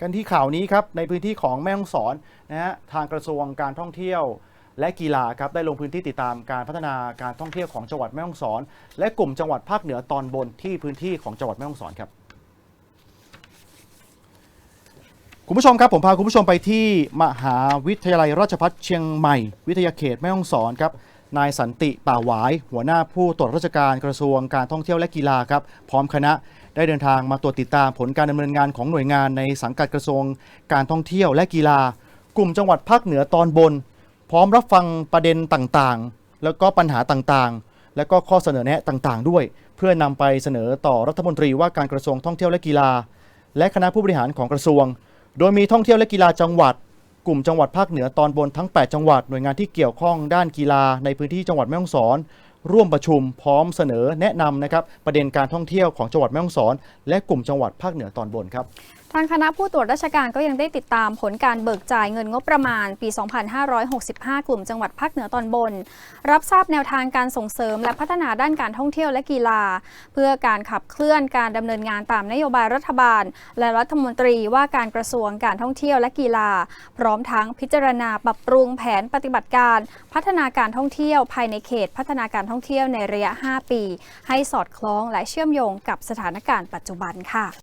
กันที่ข่าวนี้ครับในพื้นที่ของแม่ฮ่องสอนนะฮะทางกระทรวงการท่องเที่ยวและกีฬาครับได้ลงพื้นที่ติดตามการพัฒนาการท่องเที่ยวของจังหวัดแม่ฮ่องสอน และกลุ่มจังหวัดภาคเหนือตอนบนที่พื้นที่ของจังหวัดแม่ฮ่องสอนครับคุณผู้ชมครับผมพาคุณผู้ชมไปที่มหาวิทยาลัยราชภัฏเชียงใหม่ วิทยาเขตแม่ฮ่องสอนครับ นายสันติป่าหวาย หัวหน้าผู้ตรวจราชการกระทรวงการท่องเที่ยวและกีฬาครับ พร้อมคณะได้เดินทางมาตรวจติดตามผลการดำเนินงานของหน่วยงานในสังกัดกระทรวงการท่องเที่ยวและกีฬา กลุ่มจังหวัดภาคเหนือตอนบน พร้อมรับฟังประเด็นต่างๆ แล้วก็ปัญหาต่างๆ แล้วก็ข้อเสนอแนะต่างๆ ด้วย เพื่อนำไปเสนอต่อรัฐมนตรีว่าการกระทรวงท่องเที่ยวและกีฬา และคณะผู้บริหารของกระทรวง โดยมีท่องเที่ยวและกีฬาจังหวัด กลุ่มจังหวัดภาคเหนือตอนบนทั้ง 8 จังหวัดหน่วยงานที่เกี่ยวข้องด้านกีฬาในพื้นที่จังหวัดแม่ฮ่องสอนร่วมประชุมพร้อมเสนอแนะนำนะครับประเด็นการท่องเที่ยวของจังหวัดแม่ฮ่องสอน และกลุ่มจังหวัดภาคเหนือตอนบนครับทางคณะผู้ตรวจราชการก็ยังได้ติดตามผลการเบิกจ่ายเงินงบประมาณปี 2565 กลุ่มจังหวัดภาคเหนือตอนบน รับทราบแนวทางการส่งเสริมและพัฒนาด้านการท่องเที่ยวและกีฬา เพื่อการขับเคลื่อนการดำเนินงานตามนโยบายรัฐบาล และรัฐมนตรีว่าการกระทรวงการท่องเที่ยวและกีฬา พร้อมทั้งพิจารณาปรับปรุงแผนปฏิบัติการ พัฒนาการท่องเที่ยวภายในเขตพัฒนาการท่องเที่ยวในระยะ 5 ปี ให้สอดคล้องและเชื่อมโยงกับสถานการณ์ปัจจุบันค่ะ